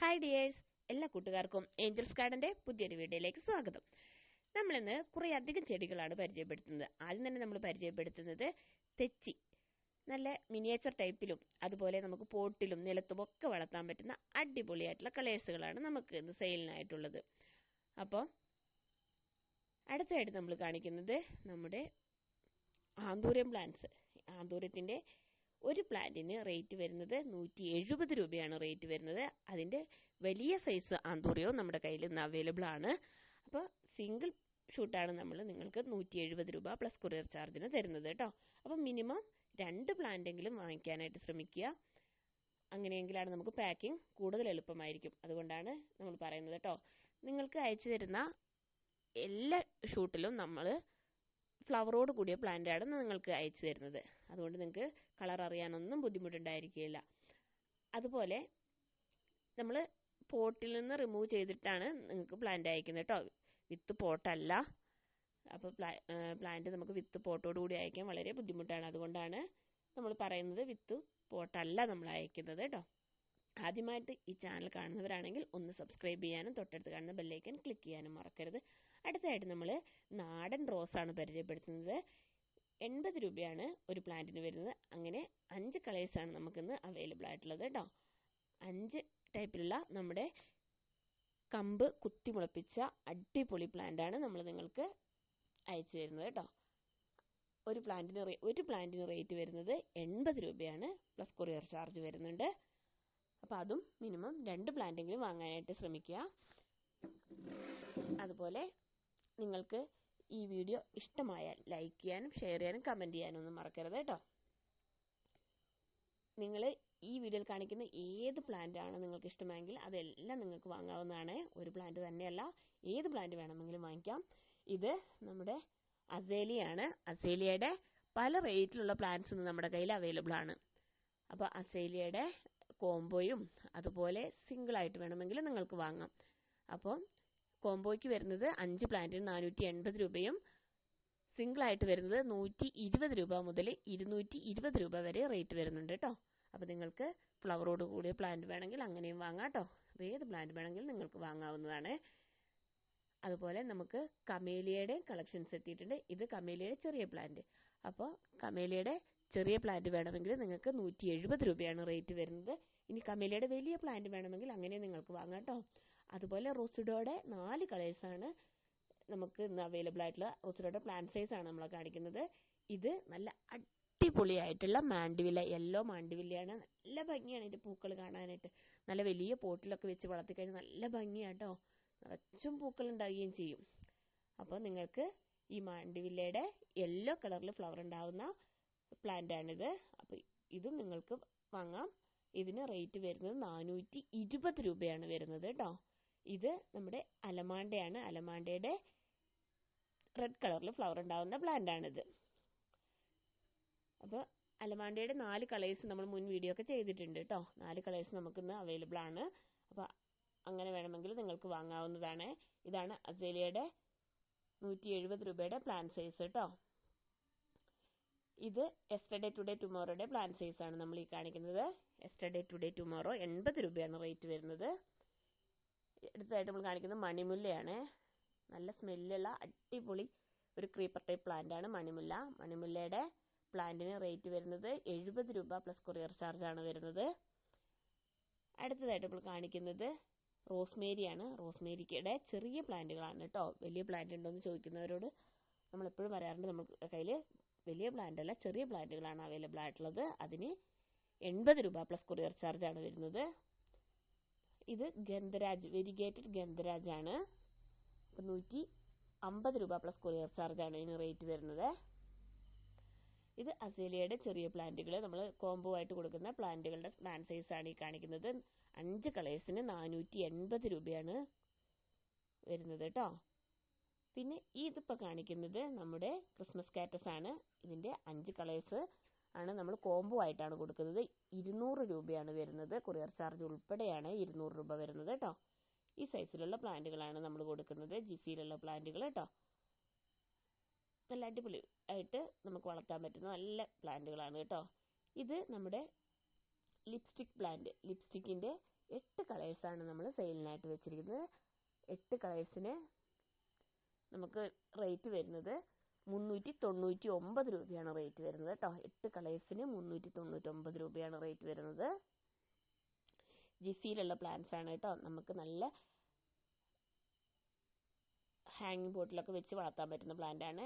Hi dears എല്ലാ കൂട്ടുകാർക്കും Angeles ഗാർഡന്റെ പുതിയൊരു വീഡിയോയിലേക്ക് സ്വാഗതം. നമ്മളിന്ന് കുറേ അധികം ചെടികളാണ് പരിചയപ്പെടുത്തുന്നത്. ആദ്യം തന്നെ നമ്മൾ പരിചയപ്പെടുത്തുന്നത് തെച്ചി. നല്ല മിനിയേച്ചർ ടൈപ്പിലും അതുപോലെ നമുക്ക് പോട്ടിലും നിലത്തും ഒക്കെ വളർത്താൻ പറ്റുന്ന അടിപൊളിയായിട്ടുള്ള കളേഴ്സുകളാണ് നമുക്ക് ഇന്ന് സെയിലിനായിട്ടുള്ളത് അപ്പോൾ അടുത്തതായിട്ട് നമ്മൾ കാണിക്കുന്നത് നമ്മുടെ ആന്തൂര്യം പ്ലാന്റ്സ് ആന്തൂര്യത്തിന്റെ ഒരു പ്ലാന്റിന് റേറ്റ് വരുന്നത് നൂറ്റി എഴുപത് രൂപയാണ് റേറ്റ് വരുന്നത്. അതിന്റെ വലിയ സൈസ് ആന്തൂറിയോ നമ്മുടെ കയ്യിൽ ഇന്ന് അവൈലബിൾ ആണ്. അപ്പോൾ സിംഗിൾ ഷൂട്ടാണ് നമ്മൾ നിങ്ങൾക്ക് നൂറ്റി എഴുപത് രൂപ പ്ലസ് കൊറിയർ ചാർജിന് തരുന്നത് കേട്ടോ. അപ്പം മിനിമം രണ്ട് പ്ലാന്റെങ്കിലും വാങ്ങിക്കാനായിട്ട് ശ്രമിക്കുക. അങ്ങനെയെങ്കിലാണ് നമുക്ക് പാക്കിംഗ് കൂടുതൽ എളുപ്പമായിരിക്കും. അതുകൊണ്ടാണ് നമ്മൾ പറയുന്നത് കേട്ടോ. നിങ്ങൾക്ക് അയച്ചു തരുന്ന എല്ലാ ഷൂട്ടിലും നമ്മൾ ഫ്ലവറോട് കൂടിയ പ്ലാന്റാണ് നിങ്ങൾക്ക് അയച്ചു തരുന്നത്. അതുകൊണ്ട് നിങ്ങൾക്ക് കളർ അറിയാനൊന്നും ബുദ്ധിമുട്ടുണ്ടായിരിക്കില്ല അതുപോലെ നമ്മൾ പോട്ടിൽ നിന്ന് റിമൂവ് ചെയ്തിട്ടാണ് നിങ്ങൾക്ക് പ്ലാന്റ് അയക്കുന്നത് കേട്ടോ വിത്ത് പോട്ടല്ല. അപ്പോൾ പ്ലാന്റ് നമുക്ക് വിത്ത് പോട്ടോട് കൂടി അയക്കാൻ വളരെ ബുദ്ധിമുട്ടാണ്. അതുകൊണ്ടാണ് നമ്മൾ പറയുന്നത് വിത്ത് പോട്ടല്ല നമ്മൾ അയക്കുന്നത് കേട്ടോ ആദ്യമായിട്ട് ഈ ചാനൽ കാണുന്നവരാണെങ്കിൽ ഒന്ന് സബ്സ്ക്രൈബ് ചെയ്യാനും തൊട്ടടുത്ത് കാണുന്ന ബെല്ലൈക്കൻ ക്ലിക്ക് ചെയ്യാനും മറക്കരുത്. അടുത്തതായിട്ട് നമ്മൾ നാടൻ റോസാണ് പരിചയപ്പെടുത്തുന്നത്. എൺപത് രൂപയാണ് ഒരു പ്ലാന്റിന് വരുന്നത്. അങ്ങനെ അഞ്ച് കളേഴ്സാണ് നമുക്കിന്ന് അവൈലബിൾ ആയിട്ടുള്ളത് കേട്ടോ അഞ്ച് ടൈപ്പിലുള്ള നമ്മുടെ കമ്പ് കുത്തി മുളപ്പിച്ച അടിപൊളി പ്ലാന്റാണ് നമ്മൾ നിങ്ങൾക്ക് അയച്ചു തരുന്നത് കേട്ടോ ഒരു പ്ലാന്റിന് ഒരു പ്ലാന്റിന് റേറ്റ് വരുന്നത് എൺപത് രൂപയാണ്. പ്ലസ് കൊറിയർ ചാർജ് വരുന്നുണ്ട്. അപ്പോൾ അതും മിനിമം രണ്ട് പ്ലാന്റെങ്കിലും വാങ്ങാനായിട്ട് ശ്രമിക്കുക. അതുപോലെ നിങ്ങൾക്ക് ഈ വീഡിയോ ഇഷ്ടമായാൽ ലൈക്ക് ചെയ്യാനും ഷെയർ ചെയ്യാനും കമന്റ് ചെയ്യാനും ഒന്നും മറക്കരുത് കേട്ടോ. നിങ്ങൾ ഈ വീഡിയോയിൽ കാണിക്കുന്ന ഏത് പ്ലാന്റ് ആണ് നിങ്ങൾക്ക് ഇഷ്ടമെങ്കിൽ അതെല്ലാം നിങ്ങൾക്ക് വാങ്ങാവുന്നതാണ്. ഒരു പ്ലാന്റ് തന്നെയല്ല ഏത് പ്ലാന്റ് വേണമെങ്കിലും വാങ്ങിക്കാം. ഇത് നമ്മുടെ അസേലിയാണ് അസേലിയയുടെ പല റേറ്റിലുള്ള പ്ലാന്റ്സ് നമ്മുടെ കയ്യിൽ അവൈലബിൾ ആണ്. അപ്പോൾ അസേലിയയുടെ കോംബോയും അതുപോലെ സിംഗിൾ ആയിട്ട് വേണമെങ്കിൽ നിങ്ങൾക്ക് വാങ്ങാം. അപ്പോൾ കോംബോയ്ക്ക് വരുന്നത് അഞ്ച് പ്ലാന്റിന് നാനൂറ്റി എൺപത് രൂപയും സിംഗിൾ ആയിട്ട് വരുന്നത് നൂറ്റി ഇരുപത് രൂപ മുതൽ ഇരുന്നൂറ്റി ഇരുപത് രൂപ വരെ റേറ്റ് വരുന്നുണ്ട് കേട്ടോ. അപ്പോൾ നിങ്ങൾക്ക് ഫ്ലവറോട് കൂടിയ പ്ലാന്റ് വേണമെങ്കിൽ അങ്ങനെയും വാങ്ങാം കേട്ടോ. അപ്പോൾ ഏത് പ്ലാന്റ് വേണമെങ്കിലും നിങ്ങൾക്ക് വാങ്ങാവുന്നതാണ്. അതുപോലെ നമുക്ക് കമേലിയയുടെ കളക്ഷൻസ് എത്തിയിട്ടുണ്ട്. ഇത് കമേലിയയുടെ ചെറിയ പ്ലാന്റ്. അപ്പോൾ കമേലിയയുടെ ചെറിയ പ്ലാന്റ് വേണമെങ്കിൽ നിങ്ങൾക്ക് നൂറ്റി എഴുപത് രൂപയാണ് റേറ്റ് വരുന്നത്. ഇനി കമേലയുടെ വലിയ പ്ലാന്റ് വേണമെങ്കിൽ അങ്ങനെ നിങ്ങൾക്ക് വാങ്ങാം കേട്ടോ. അതുപോലെ റോസിഡോയുടെ നാല് കളേഴ്സാണ് നമുക്ക് ഇന്ന് അവൈലബിൾ ആയിട്ടുള്ള. റോസിഡോയുടെ പ്ലാന്റ് സൈസ് ആണ് നമ്മൾ കാണിക്കുന്നത്. ഇത് നല്ല അടിപൊളിയായിട്ടുള്ള മാൻഡിവില്ല യെല്ലോ മാൻഡിവില്ലയാണ് നല്ല ഭംഗിയാണ് ഇതിന്റെ പൂക്കൾ കാണാനായിട്ട്. നല്ല വലിയ പോട്ടിലൊക്കെ വെച്ച് വളർത്തി കഴിഞ്ഞാൽ നല്ല ഭംഗിയാട്ടോ നിറച്ചും പൂക്കൾ ഉണ്ടാവുകയും ചെയ്യും. അപ്പോൾ നിങ്ങൾക്ക് ഈ മാണ്ടിവില്ലയുടെ യെല്ലോ കളറിൽ ഫ്ലവർ ഉണ്ടാവുന്ന പ്ലാന്റ് ആണിത്. അപ്പോൾ ഇതും നിങ്ങൾക്ക് വാങ്ങാം. ഇതിന് റേറ്റ് വരുന്നത് നാനൂറ്റി ഇരുപത് രൂപയാണ് വരുന്നത് കേട്ടോ ഇത് നമ്മുടെ അലമാണ്ടയാണ്. അലമാണ്ടയുടെ റെഡ് കളറിൽ ഫ്ലവർ ഉണ്ടാവുന്ന പ്ലാന്റ് ആണിത്. അപ്പോൾ അലമാണ്ടയുടെ നാല് കളേഴ്സ് നമ്മൾ മുൻ വീഡിയോ ഒക്കെ ചെയ്തിട്ടുണ്ട് കേട്ടോ നാല് കളേഴ്സ് നമുക്കിന്ന് അവൈലബിൾ ആണ്. അപ്പോൾ അങ്ങനെ വേണമെങ്കിൽ നിങ്ങൾക്ക് വാങ്ങാവുന്നതാണ്. ഇതാണ് അസേലിയയുടെ നൂറ്റി എഴുപത് രൂപയുടെ പ്ലാൻ സൈസ് കേട്ടോ ഇത് എസ്റ്റർഡേ ടുഡേ ടുമോറോയുടെ പ്ലാൻ സൈസ് ആണ് നമ്മൾ ഈ കാണിക്കുന്നത്. എസ്റ്റർഡേ ടുഡേ ടുമോറോ എൺപത് രൂപയാണ് റേറ്റ് വരുന്നത്. അടുത്തതായിട്ട് നമ്മൾ കാണിക്കുന്നത് മണിമുല്ലയാണ്. നല്ല സ്മെല്ലുള്ള അടിപൊളി ഒരു ക്രീപ്പർ ടൈപ്പ് പ്ലാന്റ് ആണ് മണിമുല്ല. മണിമുല്ലയുടെ പ്ലാന്റിന് റേറ്റ് വരുന്നത് എഴുപത് രൂപ പ്ലസ് കൊറിയർ ചാർജ് ആണ് വരുന്നത്. അടുത്തതായിട്ട് നമ്മൾ കാണിക്കുന്നത് റോസ്മേരിയാണ് റോസ്മേരിക്കയുടെ ചെറിയ പ്ലാന്റുകളാണ് കേട്ടോ. വലിയ പ്ലാന്റ് ഉണ്ടോ എന്ന് ചോദിക്കുന്നവരോട് നമ്മൾ എപ്പോഴും പറയാറുണ്ട്. നമ്മൾ കയ്യിൽ വലിയ പ്ലാന്റ് അല്ല ചെറിയ പ്ലാന്റുകളാണ് അവൈലബിൾ ആയിട്ടുള്ളത്. അതിന് എൺപത് രൂപ പ്ലസ് കൊറിയർ ചാർജ് ആണ് വരുന്നത്. ഇത് ഗന്ധരാജ് വെരിഗേറ്റഡ് ഗന്ധരാജ് ആണ് നൂറ്റി അമ്പത് രൂപ പ്ലസ് കൊറിയർ ചാർജ് ആണ് ഇതിന് റേറ്റ് വരുന്നത്. ഇത് അസേലിയയുടെ ചെറിയ പ്ലാന്റുകൾ നമ്മൾ കോംബോ ആയിട്ട് കൊടുക്കുന്ന പ്ലാന്റുകളുടെ പ്ലാന്റ് സൈസ് ആണ് ഈ കാണിക്കുന്നത്. അഞ്ച് കളേഴ്സിന് നാനൂറ്റി എൺപത് രൂപയാണ് വരുന്നത് കേട്ടോ പിന്നെ ഇതിപ്പോൾ കാണിക്കുന്നത് നമ്മുടെ ക്രിസ്മസ് കാറ്റസ് ആണ്. ഇതിന്റെ അഞ്ച് കളേഴ്സ് ആണ് നമ്മൾ കോംബോ ആയിട്ടാണ് കൊടുക്കുന്നത്. ഇരുന്നൂറ് രൂപയാണ് വരുന്നത്. കൊറിയർ ചാർജ് ഉൾപ്പെടെയാണ് ഇരുന്നൂറ് രൂപ വരുന്നത് കേട്ടോ ഈ സൈസിലുള്ള പ്ലാന്റുകളാണ് നമ്മൾ കൊടുക്കുന്നത്. ജിഫിയിലുള്ള പ്ലാന്റുകൾ കേട്ടോ നല്ല അടിപൊളി ആയിട്ട് നമുക്ക് വളർത്താൻ പറ്റുന്ന നല്ല പ്ലാന്റുകളാണ് കേട്ടോ ഇത് നമ്മുടെ ലിപ്സ്റ്റിക് പ്ലാന്റ് ലിപ്സ്റ്റിക്കിന്റെ എട്ട് കളേഴ്സാണ് നമ്മൾ സെയിലിനായിട്ട് വെച്ചിരിക്കുന്നത്. എട്ട് കളേഴ്സിന് നമുക്ക് റേറ്റ് വരുന്നത് മുന്നൂറ്റി തൊണ്ണൂറ്റി ഒമ്പത് രൂപയാണ് റേറ്റ് വരുന്നത് കേട്ടോ എട്ട് കളേഴ്സിന് മുന്നൂറ്റി തൊണ്ണൂറ്റി ഒമ്പത് രൂപയാണ് റേറ്റ് വരുന്നത്. ജിഫിയിലുള്ള പ്ലാന്റ്സ് ആണ് കേട്ടോ നമുക്ക് നല്ല ഹാങ്ങിങ് ബോട്ടിലൊക്കെ വെച്ച് വളർത്താൻ പറ്റുന്ന പ്ലാന്റ് ആണ്.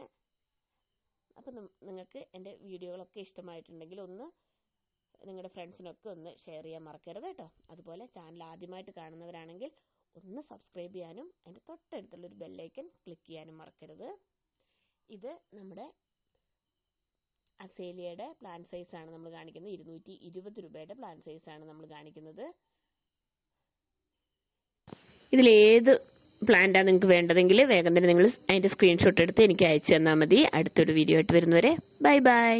അപ്പം നിങ്ങൾക്ക് എന്റെ വീഡിയോകളൊക്കെ ഇഷ്ടമായിട്ടുണ്ടെങ്കിൽ ഒന്ന് നിങ്ങളുടെ ഫ്രണ്ട്സിനൊക്കെ ഒന്ന് ഷെയർ ചെയ്യാൻ മറക്കരുത് കേട്ടോ അതുപോലെ ചാനൽ ആദ്യമായിട്ട് കാണുന്നവരാണെങ്കിൽ ഒന്ന് സബ്സ്ക്രൈബ് ചെയ്യാനും അതിന്റെ തൊട്ടടുത്തുള്ളൊരു ബെല്ലൈക്കൻ ക്ലിക്ക് ചെയ്യാനും മറക്കരുത്. ഇത് നമ്മുടെ അസേലിയയുടെ പ്ലാൻ സൈസ് ആണ് നമ്മൾ കാണിക്കുന്നത്. ഇരുന്നൂറ്റി ഇരുപത് രൂപയുടെ പ്ലാൻ സൈസ് ആണ് നമ്മൾ കാണിക്കുന്നത്. ഇതിലേത് പ്ലാന്റാണ് നിങ്ങൾക്ക് വേണ്ടതെങ്കിൽ വേഗം തന്നെ നിങ്ങൾ അതിന്റെ സ്ക്രീൻഷോട്ട് എടുത്ത് എനിക്ക് അയച്ചു തന്നാൽ മതി. അടുത്തൊരു വീഡിയോ ആയിട്ട് വരുന്നവരെ. Bye bye